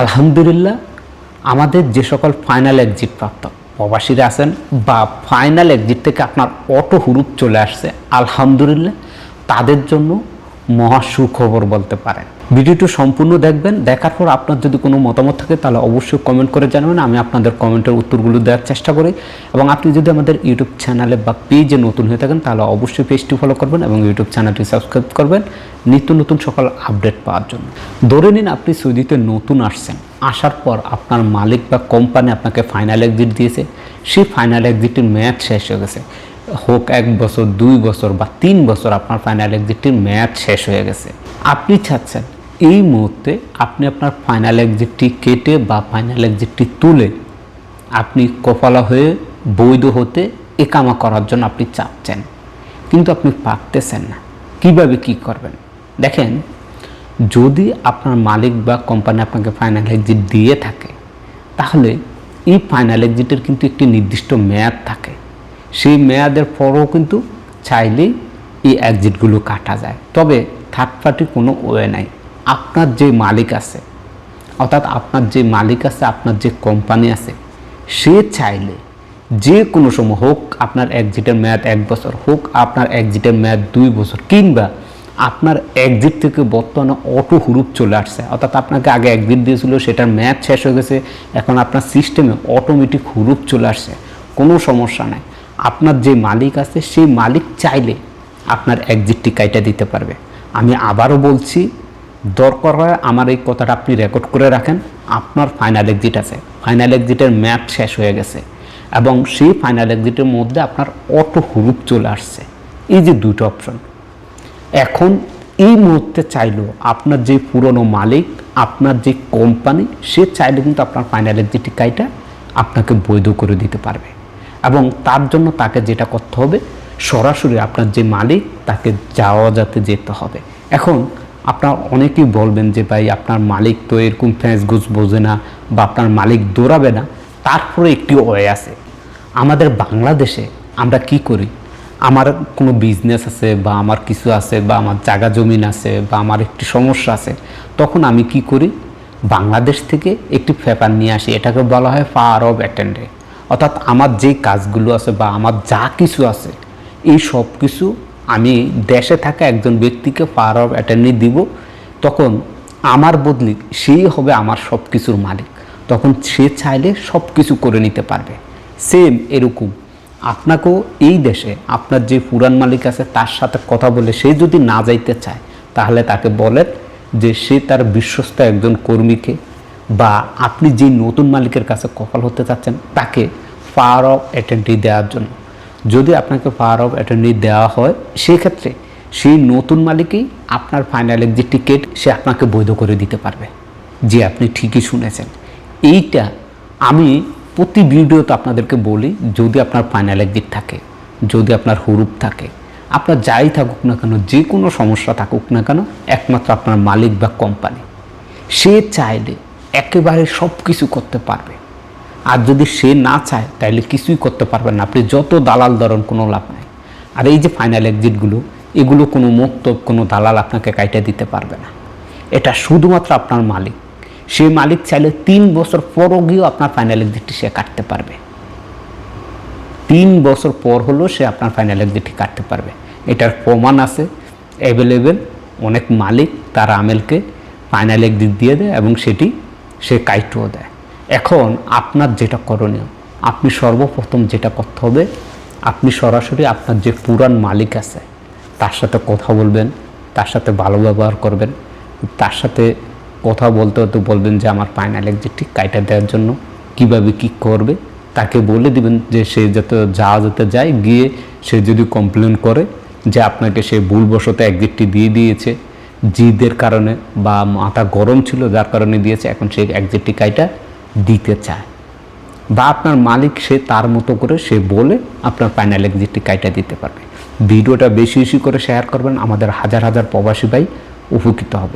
আলহামদুলিল্লাহ, আমাদের যে সকল ফাইনাল এক্সিট প্রাপ্ত, প্রবাসীরা আছেন বা ফাইনাল এক্সিট থেকে আপনার অটো হুরুপ চলে আসছে, আলহামদুলিল্লাহ, তাদের জন্য মহা সুখবর বলতে পারেন। ভিডিওটি সম্পূর্ণ দেখবেন, দেখার পর আপনার যদি কোনো মতামত থাকে, তাহলে অবশ্যই কমেন্ট করে জানাবেন। আমি আপনাদের কমেন্টের উত্তরগুলো দেওয়ার চেষ্টা করি। এবং আপনি যদি আমাদের ইউটিউব চ্যানেলে বা পেজে নতুন হয়ে থাকেন, তাহলে অবশ্যই পেজটি ফলো করবেন এবং ইউটিউব চ্যানেলটি সাবস্ক্রাইব করবেন নিত্য নতুন সকল আপডেট পাওয়ার জন্য। ধরে নিন আপনি সৌদিতে নতুন আসছেন। আসার পর আপনার মালিক বা কোম্পানি আপনাকে ফাইনাল এক্সিট দিয়েছে। সেই ফাইনাল এক্সিটের মেয়াদ শেষ হয়ে গেছে। হোক এক বছর, দুই বছর বা তিন বছর আপনার ফাইনাল এক্সিটের মেয়াদ শেষ হয়ে গেছে। আপনি চাচ্ছেন এই মুহূর্তে আপনি আপনার ফাইনাল এক্সিটটি কেটে বা ফাইনাল এক্সিটটি তুলে আপনি কপালা হয়ে বৈধ হতে একামা করার জন্য আপনি চাচ্ছেন। কিন্তু আপনি পারতেছেন না। কীভাবে কি করবেন? দেখেন, যদি আপনার মালিক বা কোম্পানি আপনাকে ফাইনাল এক্সিট দিয়ে থাকে, তাহলে এই ফাইনাল এক্সিটের কিন্তু একটি নির্দিষ্ট মেয়াদ থাকে। সেই মেয়াদের পরও কিন্তু চাইলেই এই এক্সিটগুলো কাটা যায়। তবে থার্ড পার্টির কোনো ওয়ে নাই। আপনার যে মালিক আছে, অর্থাৎ আপনার যে মালিক আছে, আপনার যে কোম্পানি আছে, সে চাইলে যে কোনো সময় হোক আপনার এক্সিটের মেয়াদ এক বছর হোক, আপনার এক্সিটের মেয়াদ দুই বছর, কিংবা আপনার এক্সিট থেকে বর্তমানে অটো হুরুপ চলে আসছে, অর্থাৎ আপনাকে আগে এক্সিট দিয়েছিল, সেটার মেয়াদ শেষ হয়ে গেছে, এখন আপনার সিস্টেমে অটোমেটিক হুরুপ চলে আসছে, কোনো সমস্যা নাই। আপনার যে মালিক আছে সেই মালিক চাইলে আপনার এক্সিটটি কাইটা দিতে পারবে। আমি আবারও বলছি, দরকার হয় আমার এই কথাটা আপনি রেকর্ড করে রাখেন, আপনার ফাইনাল এক্সিট আছে। ফাইনাল এক্সিটের ম্যাচ শেষ হয়ে গেছে এবং সেই ফাইনাল এক্সিটের মধ্যে আপনার অটো হুরুপ চলে আসছে। এই যে দুটো অপশন এখন এই মুহূর্তে চাইলেও আপনার যে পুরনো মালিক, আপনার যে কোম্পানি সে চাইলে কিন্তু আপনার ফাইনাল এক্সিট কাইটা আপনাকে বৈধ করে দিতে পারবে। এবং তার জন্য তাকে যেটা করতে হবে, সরাসরি আপনার যে মালিক, তাকে যাওয়া যাতে যেতে হবে। এখন আপনার অনেকেই বলবেন যে, ভাই, আপনার মালিক তো এরকম ফ্যাঁস গুজ বোঝে না বা আপনার মালিক দৌড়াবে না। তারপরে একটি ওয়ে আছে। আমাদের বাংলাদেশে আমরা কি করি? আমার কোনো বিজনেস আছে বা আমার কিছু আছে বা আমার জায়গা জমিন আছে বা আমার একটি সমস্যা আছে, তখন আমি কি করি? বাংলাদেশ থেকে একটি পেপার নিয়ে আসি। এটাকে বলা হয় পাওয়ার অফ অ্যাটেন্ডে অর্থাৎ আমার যে কাজগুলো আছে বা আমার যা কিছু আছে, এই সব কিছু আমি দেশে থাকা একজন ব্যক্তিকে পাওয়ার অফ অ্যাটেন্ডি দিব, তখন আমার বদলি সেই হবে আমার সব কিছুর মালিক। তখন সে চাইলে সব কিছু করে নিতে পারবে। সেম এরকম। আপনাকেও এই দেশে আপনার যে পুরান মালিক আছে, তার সাথে কথা বলে সে যদি না যাইতে চায়, তাহলে তাকে বলেন যে সে তার বিশ্বস্ত একজন কর্মীকে বা আপনি যে নতুন মালিকের কাছে কপাল হতে চাচ্ছেন, তাকে পাওয়ার অফ অ্যাটেন্ডি দেওয়ার জন্য। যদি আপনাকে পাওয়ার অফ অ্যাটেন্ডি দেওয়া হয়, সেক্ষেত্রে সেই নতুন মালিকই আপনার ফাইনাল যে টিকিট সে আপনাকে বৈধ করে দিতে পারবে। যে আপনি ঠিকই শুনেছেন। এইটা আমি প্রতি ভিডিওতে আপনাদেরকে বলি, যদি আপনার ফাইনাল এক্সিট থাকে, যদি আপনার হুরুপ থাকে, আপনার যাই থাকুক না কেন, যে কোনো সমস্যা থাকুক না কেন, একমাত্র আপনার মালিক বা কোম্পানি সে চাইলে একেবারে সব কিছু করতে পারবে। আর যদি সে না চায় তাহলে কিছুই করতে পারবেন না। আপনি যত দালাল ধরেন, কোনো লাভ নাই। আর এই যে ফাইনাল এক্সিটগুলো এগুলো কোনো মুক্ত, কোনো দালাল আপনাকে কাইটা দিতে পারবে না। এটা শুধুমাত্র আপনার মালিক। সে মালিক চাইলে তিন বছর পরও গিয়েও আপনার ফাইনাল এক্সিটটি সে কাটতে পারবে। তিন বছর পর হলেও সে আপনার ফাইনাল এক্সিটটি কাটতে পারবে। এটার প্রমাণ আছে। অ্যাভেলেবেল অনেক মালিক তার আমেলকে ফাইনাল এক্সিট দিয়ে দেয় এবং সেটি সে কাইটও দেয়। এখন আপনার যেটা করণীয়, আপনি সর্বপ্রথম যেটা করতে হবে, আপনি সরাসরি আপনার যে পুরান মালিক আছে, তার সাথে কথা বলবেন, তার সাথে ভালো ব্যবহার করবেন, তার সাথে কথা বলতে হতে বলবেন যে আমার ফাইনাল এক্সিটটি কাইটা দেওয়ার জন্য কীভাবে কি করবে, তাকে বলে দিবেন যে সে যাতে যাওয়া যেতে যায়, গিয়ে সে যদি কমপ্লেন করে যে আপনাকে সে ভুলবশত এক্সিটটি দিয়ে দিয়েছে জিদের কারণে বা মাথা গরম ছিল, যার কারণে দিয়েছে। এখন সে এক্সিটটি টিকাইটা দিতে চায়। বা আপনার মালিক সে তার মতো করে সে বলে আপনার ফাইনাল এক্সিটটি টিকাইটা দিতে পারবে। ভিডিওটা বেশি বেশি করে শেয়ার করবেন। আমাদের হাজার হাজার প্রবাসী ভাই উপকৃত হবে।